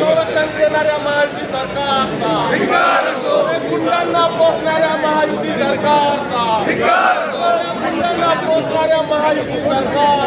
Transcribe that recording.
संरक्षण देणाऱ्या महायुती सरकारचा गुंडांना ಮಹಾಯುಕ್ತ ಸರ್ಕಾರ